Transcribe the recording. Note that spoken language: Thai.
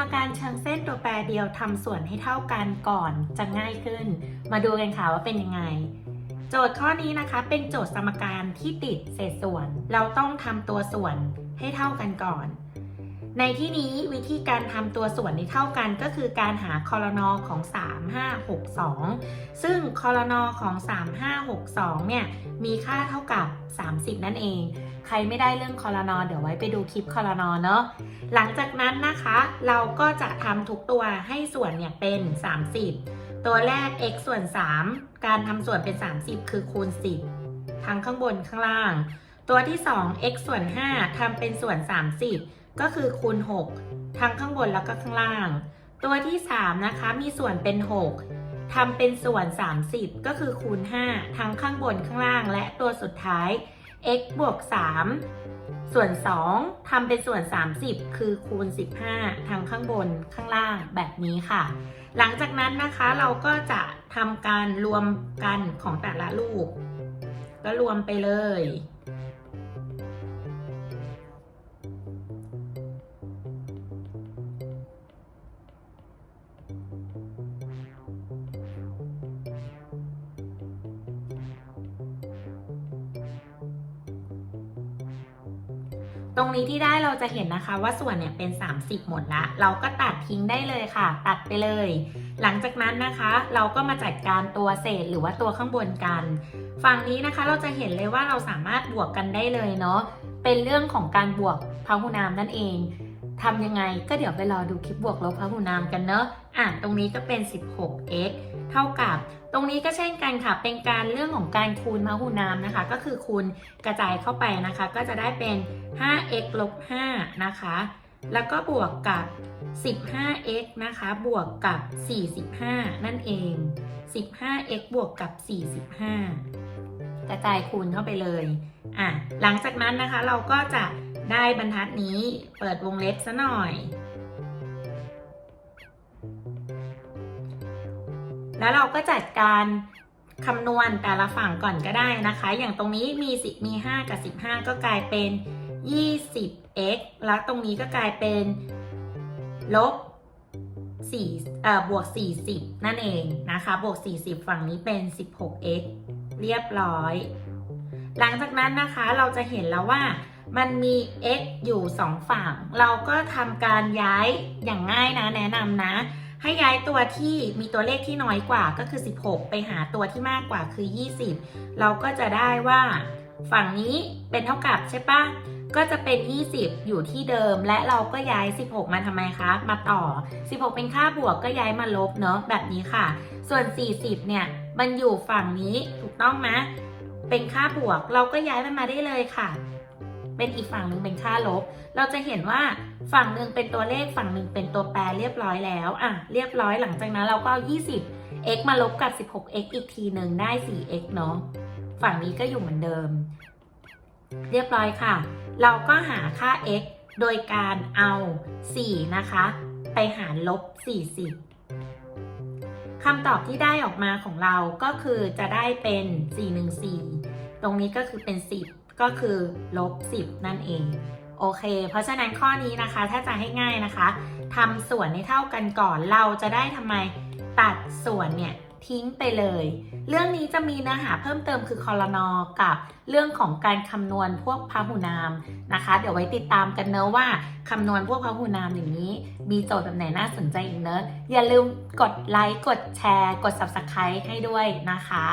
มการเชิงเส้นตัวแปรเดียวทำส่วนให้เท่ากันก่อนจะง่ายขึ้น มาดูกันค่ะว่าเป็นยังไง โจทย์ข้อนี้นะคะ เป็นโจทย์สมการที่ติดเศษส่วน เราต้องทำตัวส่วนให้เท่ากันก่อน ในที่นี้วิธีการทำตัวส่วนให้เท่ากันก็คือการหาคอรนอของ 3 5 6 2 ซึ่งคอรนอของ 3 5 6 2 เนี่ยมีค่าเท่ากับ 30 นั่นเอง ใครไม่ได้เรื่องคอรนอเดี๋ยวไว้ไปดูคลิปคอรนอเนาะหลังจากนั้นนะคะ เราก็จะทำทุกตัวให้ส่วนเนี่ยเป็น 30 ตัวแรก x ส่วน 3 การทำส่วนเป็น 30 คือคูณ 10 ทั้งข้างบนข้างล่าง ตัวที่ 2 x ส่วน 5ทำเป็นส่วน 30 ก็คือคูณ 6 ทั้งข้างบนแล้วก็ข้างล่าง ตัวที่ 3 นะคะ มีส่วนเป็น 6ทำเป็นส่วน 30 ก็คือคูณ 5 ทั้งข้างบนข้างล่าง และตัวสุดท้าย x บวก 3 ส่วน 2ทำเป็นส่วน 30 คือคูณ 15 ทั้งข้างบนข้างล่างแบบนี้ค่ะ หลังจากนั้นนะคะเราก็จะทำการรวมกันของแต่ละลูก ก็รวมไปเลย รงนี้ที่ได้เราจะเห็นนะคะว่าส่วนเนี่ยเป็น 30 หมดละ เราก็ตัดทิ้งได้เลยค่ะ ตัดไปเลย หลังจากนั้นนะคะ เราก็มาจัดการตัวเศษหรือว่าตัวข้างบนกัน ฝั่งนี้นะคะเราจะเห็นเลยว่าเราสามารถบวกกันได้เลยเนาะ เป็นเรื่องของการบวกพหุนามนั่นเองทำยังไงก็เดี๋ยวไปรอดูคลิปบวกลบพหุนามกันเนาะ อะตรงนี้ก็เป็น 16x เท่ากับ ตรงนี้ก็เช่นกันค่ะ เป็นการเรื่องของการคูณพหุนามนะคะ ก็คือคูณกระจายเข้าไปนะคะ ก็จะได้เป็น 5x ลบ5นะคะ แล้วก็บวกกับ 15x นะคะ บวกกับ 45 นั่นเอง 15x บวกกับ 45 กระจายคูณเข้าไปเลย อะ หลังจากนั้นนะคะเราก็จะได้บรรทัดนี้เปิดวงเล็บซะหน่อย แล้วเราก็จัดการคำนวณแต่ละฝั่งก่อนก็ได้นะคะ อย่างตรงนี้มี 10 มี 5 กับ 15 ก็กลายเป็น 20x แล้วตรงนี้ก็กลายเป็นลบ4เอ่อบวก 40 นั่นเองนะคะ บวก 40 ฝั่งนี้เป็น 16x เรียบร้อย หลังจากนั้นนะคะเราจะเห็นแล้วว่ามันมี x อยู่ 2 ฝั่ง เราก็ทำการย้ายอย่างง่ายนะแนะนำนะ ให้ย้ายตัวที่มีตัวเลขที่น้อยกว่าก็คือ 16 ไปหาตัวที่มากกว่าคือ 20 เราก็จะได้ว่าฝั่งนี้เป็นเท่ากับใช่ปะก็จะเป็น 20 อยู่ที่เดิม และเราก็ย้าย 16 มาทำไมคะ มาต่อ 16 เป็นค่าบวกก็ย้ายมาลบเนาะแบบนี้ค่ะ ส่วน 40 เนี่ย มันอยู่ฝั่งนี้ถูกต้องไหมเป็นค่าบวกเราก็ย้ายมันมาได้เลยค่ะ เป็นอีกฝั่งหนึ่งเป็นค่าลบ เราจะเห็นว่าฝั่งหนึ่งเป็นตัวเลขฝั่งหนึ่งเป็นตัวแปรเรียบร้อยแล้วอะเรียบร้อยหลังจากนั้นเราก็เอา20 x มาลบกับ 16x อีกทีหนึ่งได้ 4x เนาะฝั่งนี้ก็อยู่เหมือนเดิม เรียบร้อยค่ะ เราก็หาค่า x โดยการเอา 4 นะคะ ไปหารลบ 40คำตอบที่ได้ออกมาของเราก็คือจะได้เป็น 414 ตรงนี้ก็คือเป็น 10 ก็คือลบ 10 นั่นเอง โอเค เพราะฉะนั้นข้อนี้นะคะถ้าจะให้ง่ายนะคะทำส่วนให้เท่ากันก่อนเราจะได้ทำไมตัดส่วนเนี่ยทิ้งไปเลย เรื่องนี้จะมีเนื้อหาเพิ่มเติมคือคอรนอกับเรื่องของการคำนวณพวกพหุนามนะคะ เดี๋ยวไว้ติดตามกันเนอะว่าคำนวณพวกพหุนามอย่างนี้ มีโจทย์แบบไหนน่าสนใจอีกเนอะอย่าลืมกดไลค์กดแชร์ กด subscribe ให้ด้วยนะคะ